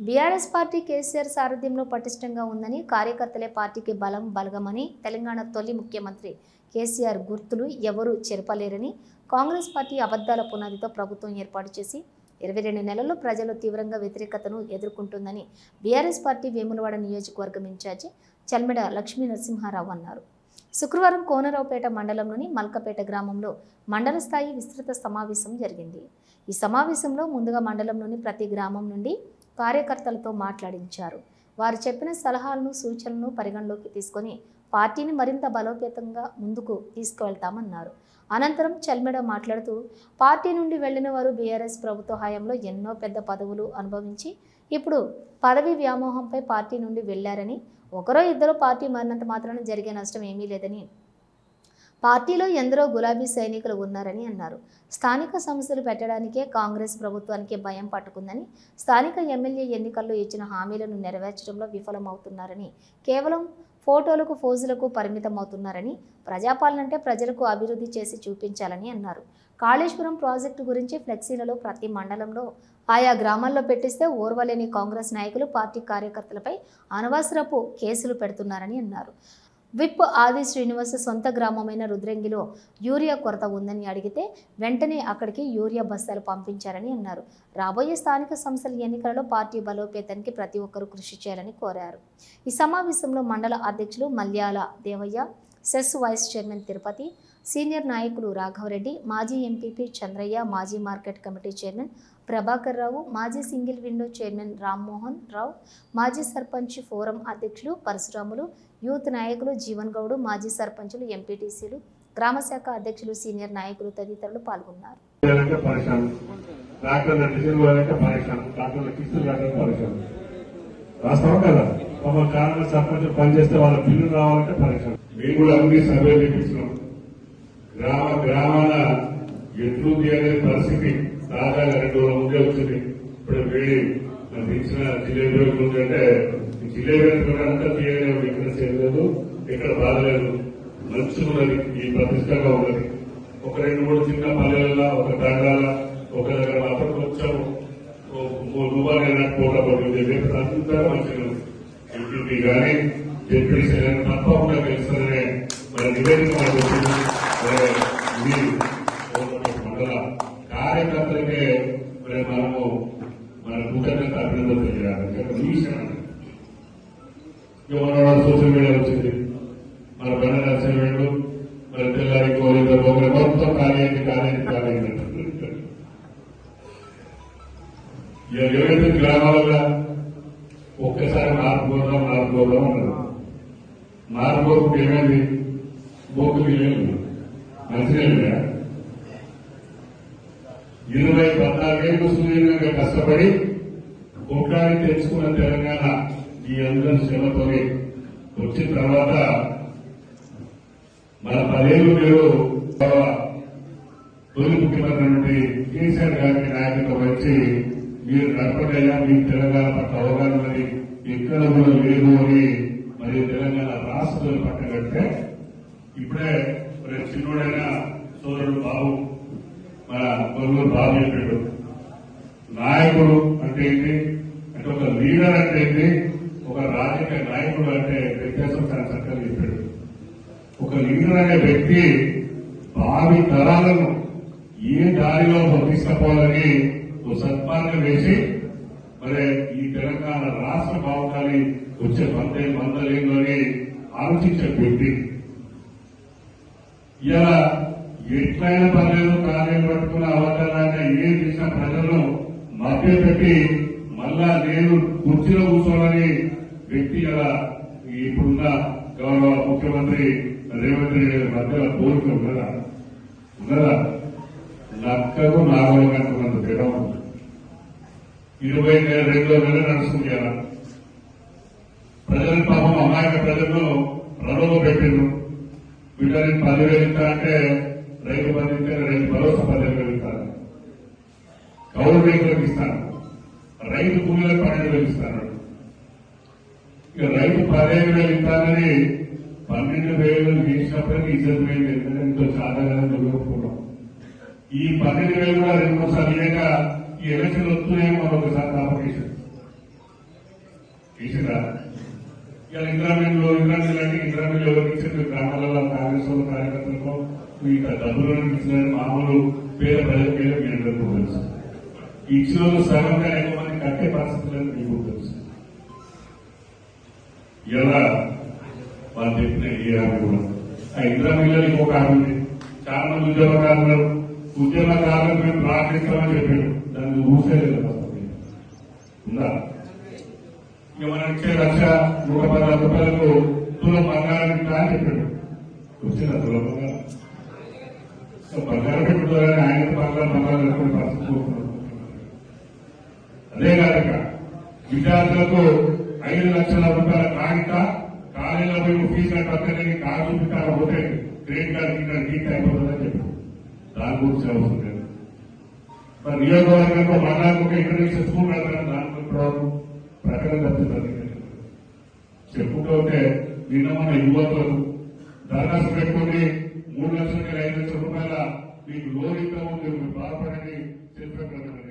BRS party KCR సారథ్యంలో పటిష్టంగా ఉందని కార్యకర్తలే పార్టీకి బలం బలగమని తెలంగాణ తొలి ముఖ్యమంత్రి కేసీఆర్ గుర్తులు ఎవరూ చెరపలేరని కాంగ్రెస్ పార్టీ అబద్ధాల పునాదితో ప్రభుత్వం ఏర్పాటు చేసి ఇరవై రెండు నెలల్లో ప్రజలు తీవ్రంగా వ్యతిరేకతను ఎదుర్కొంటుందని బీఆర్ఎస్ పార్టీ వేములవాడ నియోజకవర్గం ఇన్ఛార్జి చల్మెడ లక్ష్మీ నరసింహారావు అన్నారు. శుక్రవారం కోనరావుపేట మండలంలోని మల్కపేట గ్రామంలో మండల స్థాయి విస్తృత సమావేశం జరిగింది. ఈ సమావేశంలో ముందుగా మండలంలోని ప్రతి గ్రామం నుండి కార్యకర్తలతో మాట్లాడించారు. వారు చెప్పిన సలహాలను సూచనలను పరిగణలోకి తీసుకొని పార్టీని మరింత బలోపేతంగా ముందుకు తీసుకువెళ్తామన్నారు. అనంతరం చల్మెడ మాట్లాడుతూ పార్టీ నుండి వెళ్ళిన వారు బీఆర్ఎస్ ప్రభుత్వ హయాంలో ఎన్నో పెద్ద పదవులు అనుభవించి ఇప్పుడు పదవి వ్యామోహంపై పార్టీ నుండి వెళ్ళారని ఒకరో ఇద్దరు పార్టీ మారినంత మాత్రాన జరిగే నష్టం ఏమీ లేదని పార్టీలో ఎందరో గులాబీ సైనికులు ఉన్నారని అన్నారు. స్థానిక సమస్యలు పెట్టడానికే కాంగ్రెస్ ప్రభుత్వానికి భయం పట్టుకుందని స్థానిక ఎమ్మెల్యే ఎన్నికల్లో ఇచ్చిన హామీలను నెరవేర్చడంలో విఫలమవుతున్నారని కేవలం ఫోటోలకు ఫోజులకు పరిమితమవుతున్నారని ప్రజాపాలన అంటే ప్రజలకు అభివృద్ధి చేసి చూపించాలని అన్నారు. కాళేశ్వరం ప్రాజెక్టు గురించి ఫ్లెక్సీలలో ప్రతి మండలంలో ఆయా గ్రామాల్లో పెట్టిస్తే ఓర్వలేని కాంగ్రెస్ నాయకులు పార్టీ కార్యకర్తలపై అనవసరపు కేసులు పెడుతున్నారని అన్నారు. విప్ ఆది శ్రీనివాస్ సొంత గ్రామమైన రుద్రంగిలో యూరియా కొరత ఉందని అడిగితే వెంటనే అక్కడికి యూరియా బస్తాలు పంపించారని అన్నారు. రాబోయే స్థానిక సంస్థల ఎన్నికలలో పార్టీ బలోపేతానికి ప్రతి ఒక్కరూ కృషి చేయాలని కోరారు. ఈ సమావేశంలో మండల అధ్యక్షులు Malyala Devaiah cess vice chairman Tirupati senior నాయకులు రాఘవరెడ్డి మాజీ ఎంపీపీ చంద్రయ్య మాజీ market committee chairman Prabhakar Rao మాజీ single window chairman Rammohan Rao మాజీ సర్పంచ్ ఫోరం అధ్యక్షులు పరశురాములు యూత్ నాయకులు జీవన్ గౌడ్ మాజీ సర్పంచులు ఎంపీటీసీలు గ్రామ శాఖ అధ్యక్షులు సీనియర్ నాయకులు తదితరులు పాల్గొన్నారు. గ్రామ గ్రామాల పరిస్థితి దాదాపు రెండు వందల ముందే వచ్చింది ఇప్పుడు వెళ్ళి నాకు ఇచ్చిన జిలేబీ ఉందంటే జిలేబీ కూడా అంతా వీక్నెస్ ఏం లేదు. ఇక్కడ బాధలేదు మంచి ఉన్నది. ఈ ప్రతిష్టగా ఉన్నది. ఒక రెండు మూడు చిన్న పల్లెలలో ఒక తండాల ఒక దగ్గర మాత్రం వచ్చాము మూడు రూపాయలు అయినా కోట పడుతుంది రేపు అంతా మంచిగా ఇంటికి కానీ చెప్పేసి తప్పకుండా తెలుస్తుందనే మన నివేదిక మనకు వచ్చింది మరి మీరు కోటపల్లి మండల కార్యకర్తలకే మరి మనము మన కృతజ్ఞత అభినందన తెలియాలి ఎందుకంటే మన సోషల్ మీడియా వచ్చింది. మన బెన రాసిన వీళ్ళు మరి పిల్లలకి కోరిక పోగలు మొత్తం ఖాళీ అయింది ఖాళీ అయింది ఖాళీ అయింది అంటారు. గ్రామాలలో ఒక్కసారి మారిపోదాం మారిపోదాం అన్నారు మారిపోకుండా ఏమైంది? బోకులు ఏమైంది మంచిగా ఇరవై పద్నాలుగేళ్ళు సుదీర్ఘంగా కష్టపడి కొట్లాడి తెచ్చుకున్న తెలంగాణ ఈ అందరం శ్రమతోనే వచ్చిన తర్వాత మన పదేళ్ళు మీరు తొలి ముఖ్యమంత్రి కేసీఆర్ గారికి నాయకత్వం వచ్చి మీరు నడపడయ్యా మీ తెలంగాణ పట్ల అవగాహన ఉన్నది ఎక్కడ కూడా లేదు అని మరి తెలంగాణ రాష్ట్రాలు పట్టగట్టే ఇప్పుడే చిన్నోడైన సోదరుడు బాబు మన కొల్లూరు బాగా చెప్పాడు నాయకుడు అంటే ఏంటి? అంటే ఒక లీడర్ అంటే ఏంటి? ఒక రాజకీయ నాయకుడు అంటే వ్యత్యాసం చాలా చక్కగా చెప్పాడు. ఒక లీడర్ అనే వ్యక్తి భావి తరాలను ఏ దారిలో తీసుకుపోవాలని ఓ సత్మార్గం వేసి మరి ఈ తెలంగాణ రాష్ట్ర బాగుండాలి వచ్చే వందే వందలేను అని ఆలోచించే వ్యక్తి. ఇలా ఎట్లయినా పర్లేదు కార్యం పట్టుకున్న అవతారాన్ని ఏం చేసిన ప్రజలను మభ్యపెట్టి మళ్ళా నేను కుర్చీలో కూర్చోవాలని వ్యక్తి ఇలా ఇప్పుడున్న గౌరవ ముఖ్యమంత్రి రేవంత్ రెడ్డి గారి మధ్యలో కోరిక ఉన్నదా? ఉన్నదా? నక్కకు నాగలికి ఉన్నది తేడా ఉంది? ఇరవై నెల రెండో నెల నడుస్తుంది కదా. ప్రజల పాపం అమాయక ప్రజలను ప్రలోభ పెట్టిండ్రు వీళ్ళని పదివేలు అంటే రైతు బంధు రైతు భరోసా పదివేలు ఇస్తారు. కౌలు రైతులకు ఇస్తాను రైతు కూలీలకు పన్నెండు వేలు ఇస్తాను ఇక రైతు పదిహేను వేలు ఇస్తానని పన్నెండు వేలు చేసినప్పటికీ ఇద్దరు వేలు ఎంతో సాధారణ దొరుకుతున్నాం ఈ పన్నెండు వేలు కూడా రెండు మూడు సార్లు లేక ఈ ఎలక్షన్ వస్తున్నాయో వస్తున్నాయేమో ఒకసారి అప్లికేషన్ ఇలా ఇంద్రామిన్లు ఇంద్రామిన్లు అంటే ఇంద్రామిన్లు మీకు డబ్బులను మామూలు పేద ప్రజల పేద తెలుసు. ఇచ్చిన వాళ్ళు సగంగా ఎక్కువ మంది కట్టే పరిస్థితి లేదు మీకు తెలుసు. ఇలా వాళ్ళు చెప్పిన ఏ హామీ కూడా. ఆ ఇంద్రామిన్లలో ఇంకొక హామీ ఉంది. చాలా మంది ఉద్యోగకారులు ఉద్యోగకారులు మేము ప్రార్థిస్తామని చెప్పాడు దాన్ని ఊసేలేదు ఉందా? ఇక మనం ఇచ్చే లక్ష నూట పది రూపాయలకు తులం బంగారం ఇట్లా అని చెప్పాడు. వచ్చిన తులం బంగారం? సో బంగారం పెట్టుకోవాలని ఆయన బంగారం బంగారం పెట్టుకుని అదే కాక విద్యార్థులకు ఐదు లక్షల రూపాయల కాగిత కాలేజీలో మేము ఫీజు కట్టలేని కాదు చూపిస్తారు పోతే క్రెడిట్ కార్డు కింద నీట్ అయిపోతుందని చెప్పాడు దాని గురించి అవసరం లేదు. మరి నియోజకవర్గంలో మండలానికి ఒక ఇంటర్నేషనల్ స్కూల్ కడతాను దాని గురించి ప్రకటన తప్పుతుంది చెప్పుకుంటే నిన్న మన యువతలు దరఖాస్తు పెట్టుకుని మూడు లక్షలకి ఐదు లక్షల రూపాయల మీకు లోన్ ఇస్తాము మీరు బాధపడని చెప్పారు